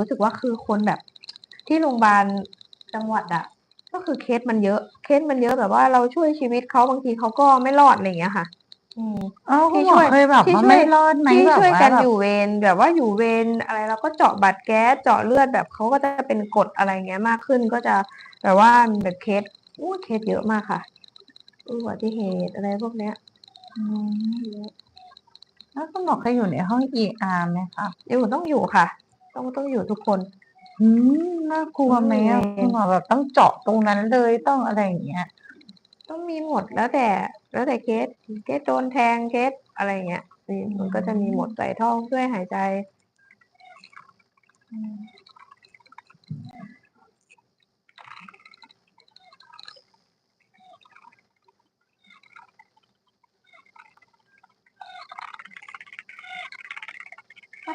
รู้สึกว่าคือคนแบบ ที่โรงพยาบาลจังหวัดอะก็คือเคสมันเยอะ เคสมันเยอะแบบว่าเราช่วยชีวิตเขาบางทีเขาก็ไม่รอดอะไรอย่างเงี้ยค่ะ อืมเอ้าคุณที่หมช่อวยเคยแบบที่ว่าช่วยไม่รอดไหมที่แบบช่วยว่ากันแบบอยู่เวรแบบว่าอยู่เวรอะไรเราก็เจาะบัตรแก๊สเจาะเลือดแบบเขาก็จะเป็นกฎอะไรเงี้ยมากขึ้นก็จะแบบว่าแบบเคสอู้เคสเยอะมากค่ะอุบัติเหตุอะไรพวกเนี้ยอืมแล้วคุณหมอเคยอยู่ในห้อง ER ไหมคะอยู่ต้องอยู่ค่ะ ต้องต้องอยู่ทุกคนอืมน่ากลัวไหมอะอืมคุณหมอแบบต้องเจาะตรงนั้นเลยต้องอะไรอย่างเงี้ย ต้องมีหมดแล้วแต่ แล้วแต่เคสเคสโดนแทงเคสอะไรเงี้ยนี่มันก็จะมีหมดใส่ท่อช่วยหายใจ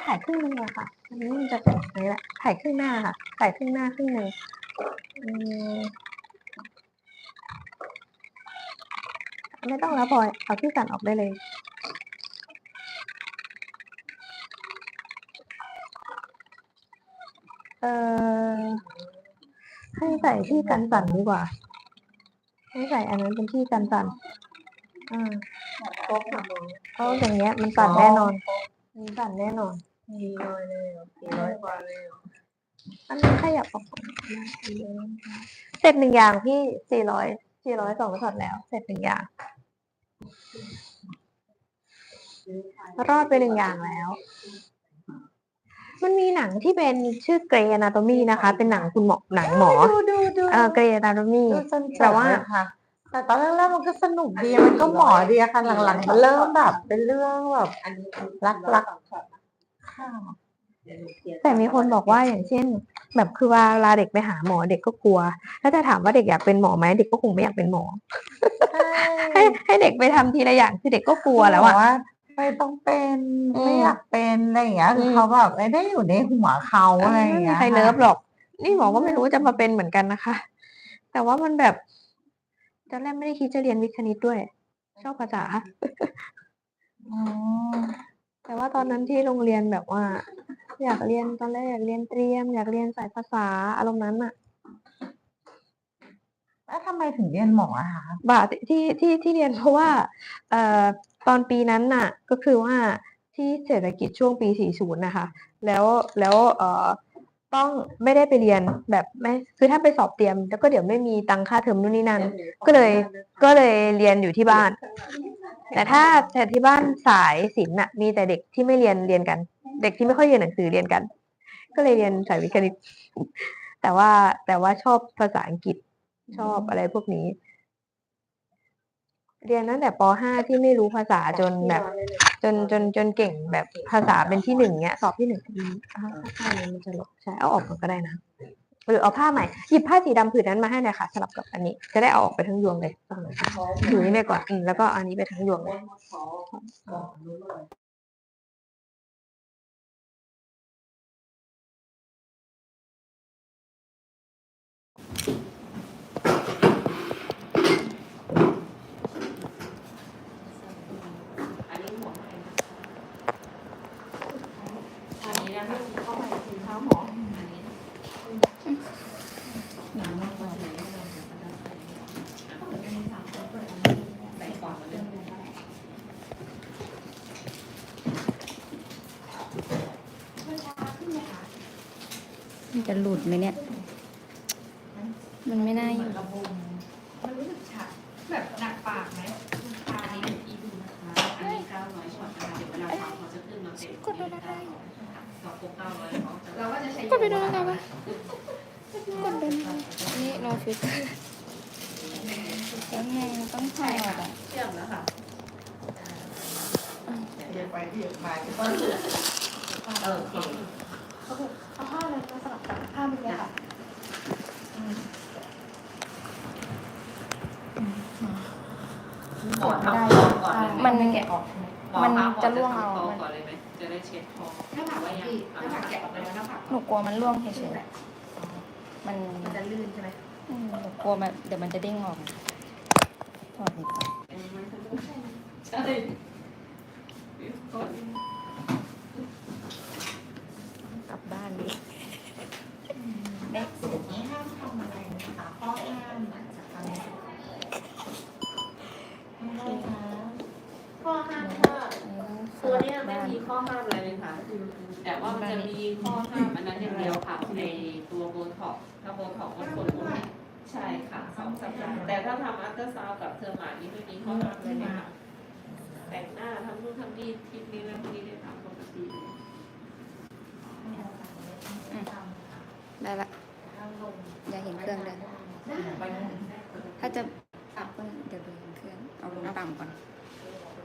ถ่ายครึ่งนึงอะค่ะ อันนี้มันจะเป็นอย่างนี้แหละถ่ายครึ่งหน้าค่ะ ถ่ายครึ่งหน้าครึ่งหนึ่งอืมไม่ต้องแล้วพลอยเอาที่สั่นออกได้เลยเออให้ใส่ที่กันสั่นดีกว่า ให้ใส่อันนั้นเป็นที่กันสั่นอ่าเพราะอย่างเงี้ยมันสั่นแน่นอน มันสั่นแน่นอน มีน้อยเลยมีน้อยกว่าเลยอันนี้ขยับออกก่อนเสร็จหนึ่งอย่างพี่สี่ร้อยสี่ร้อยสองช็อตแล้ว เสร็จหนึ่งอย่าง รอดไปหนึ่งอย่างแล้ว มันมีหนังที่เป็นชื่อเกรย์นาโตมีนะคะ เป็นหนังคุณหมอหนังหมอดูดูดูเออเกรย์นาโตมีดูจนจบแต่ว่าเลยค่ะ แต่ตอนแรกๆมันก็สนุกดีมันก็หมอดีอะค่ะหลังๆมันเริ่มแบบ เป็นเรื่องแบบรักรัก ๆค่ะแต่มีคนบอกว่าอย่างเช่น แบบคือเวลาเด็กไปหาหมอเด็กก็กลัว ถ้าจะถามว่าเด็กอยากเป็นหมอไหมเด็กก็คงไม่อยากเป็นหมอ ให้ให้เด็กไปทำทีละอย่างคือเด็กก็กลัวแล้วบอะอกว่าไม่ต้องเป็นอืมไม่อยากเป็นอะไรอย่างเงี้ยคือมเขาแบบไม่ได้อยู่ในหัวเขาอะไรอย่างไม่มีเงี้ยใครเลิฟหรอก นี่หมอก็ไม่รู้จะมาเป็นเหมือนกันนะคะ แต่ว่ามันแบบตอนแรกไม่ได้คิดจะเรียนวิทย์คณิตด้วย ชอบภาษาอ๋อ แต่ว่าตอนนั้นที่โรงเรียนแบบว่า อยากเรียนตอนแรกอยากเรียนเตรียม อยากเรียนสายภาษาอารมณ์นั้นอะแล้วทำไมถึงเรียนหมออะคะบาที่ที่ที่เรียนเพราะว่าเอ่อตอนปีนั้นน่ะ ก็คือว่าที่เศรษฐกิจช่วงปี 40 นะคะ แล้วแล้วเอ่อต้องไม่ได้ไปเรียนแบบไม่คือถ้าไปสอบเตรียม แล้วก็เดี๋ยวไม่มีตังค่าเทอมนู่นนี่นั่นก็เลยก็เลยเรียนอยู่ที่บ้าน แต่ถ้าแต่ที่บ้านสายศิลป์น่ะมีแต่เด็กที่ไม่เรียนเรียนกัน เด็กที่ไม่ค่อยเรียนหนังสือเรียนกัน ก็เลยเรียนสายวิทย์คณิตแต่ว่าแต่ว่าชอบภาษาอังกฤษชอบอะไรพวกนี้ เรียนตั้งแต่ป .5 ที่ไม่รู้ภาษาจนแบบ จนจนจนเก่งแบบภาษาเป็นที่หนึ่งเนี้ย สอบที่หนึ่งอืมอ่าผ้านี้มันจะหลบใช่เอาออกก่อนก็ได้นะ หรือเอาผ้าใหม่หยิบผ้าสีดำผืนนั้นมาให้หน่อยค่ะสลับกับอันนี้จะได้เอาออกไปทั้งยวงเลยถือนี้ไปก่อนอืมแล้วก็อันนี้ไปทั้งยวงเลย อันนี้นะคะเข้าไปถึงเท้าหมออันนี้หนังมากกว่าเลยใส่ก่อนมาเรื่อง มัน จะหลุดไหมเนี่ย มันไม่น่าอยู่ระบมมันรู้สึกชัดแบบหนักปากไหมอันนี้เป็นอีดูนะคะอันนี้เก้าร้อยช็อตนะคะเดี๋ยวเวลาทำเขาจะขึ้นมาเป็นกดโดนอะไรสองปุ๊บเก้าร้อยเราก็จะใช้กดไปโดนอะไรวะกดโดนอะไรนี่รอฟิลเตอร์ต้องไงต้องถอดอะเชื่อมแล้วค่ะเรียนไปที่มาก็คือเออ โอเคเอาผ้าเลยมาสลับกับผ้าเมื่อกี้ค่ะก่อนเอาก่อนก่อนเลยมันแกะออกมันจะร่วงเอาก่อนเลยไหมจะได้เช็ดคอหน้าผากไว้ยังหน้าผากแกะออกเลยหน้าผากหนูกลัวมันร่วงเฉยๆมันมันจะลื่นใช่ไหมอืมหนูกลัวมันเดี๋ยวมันจะเด้งออกถอดดีกว่าใช่ก่อน กลับบ้านดิ ไม่ไม่มีข้อห้ามอะไรเลยค่ะ แต่ว่ามันจะมีข้อห้ามอันนั้นอย่างเดียวค่ะในตัวโบท็อกถ้าโบท็อกก็คนคนใช่ค่ะสองสัปดาห์แต่ถ้าทำอัลตราซาวด์กับเทอร์มานี่ไม่มีข้อห้ามเลยนะคะแต่งหน้าทำนู่นทำนี่ทิปนี้แล้วนี้ได้ทำปกติได้ละอย่าเห็นเครื่องเลยถ้าจะอัพก็เดี๋ยวดูเห็นเครื่อง เอาลงต่ำก่อน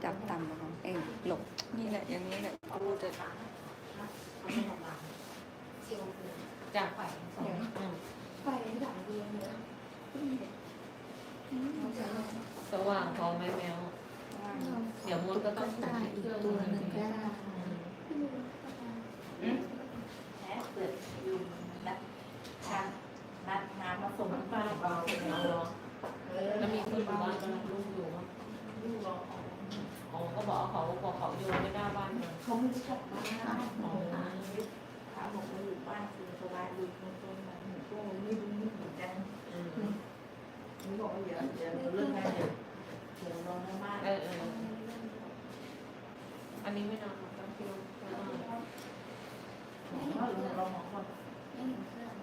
จับต่ำก่อนเอ้ยหลบนี่แหละอย่างนี้แหละกูจะจากเดี๋ยวไฟดับเองเลยสว่างพอไหมแมว เดี๋ยวมดก็ต้องใส่เครื่องตัวหนึ่งก็ได้ นัดงานมาส่งที่บ้านเราเรา แล้วมีคนอยู่บ้านแล้วลูกอยู่มั้ยอ๋อก็บอกเขาบอกเขาโยนไม่ได้บ้านเลย เขาไม่รู้จักบ้านอ๋อถามบอกว่าอยู่บ้านคือสบายอยู่ตรงตรงนั้นหนูก็ไม่รู้เหมือนกันหนู บอกว่าเดี๋ยวเดี๋ยวเรื่องงานเดี๋ยวเดี๋ยวรอหน้าบ้านเออเอออันนี้ไม่นอนหรอกต้องคิวหมอว่าเราเราหมอก่อนไม่เห็นเครื่อง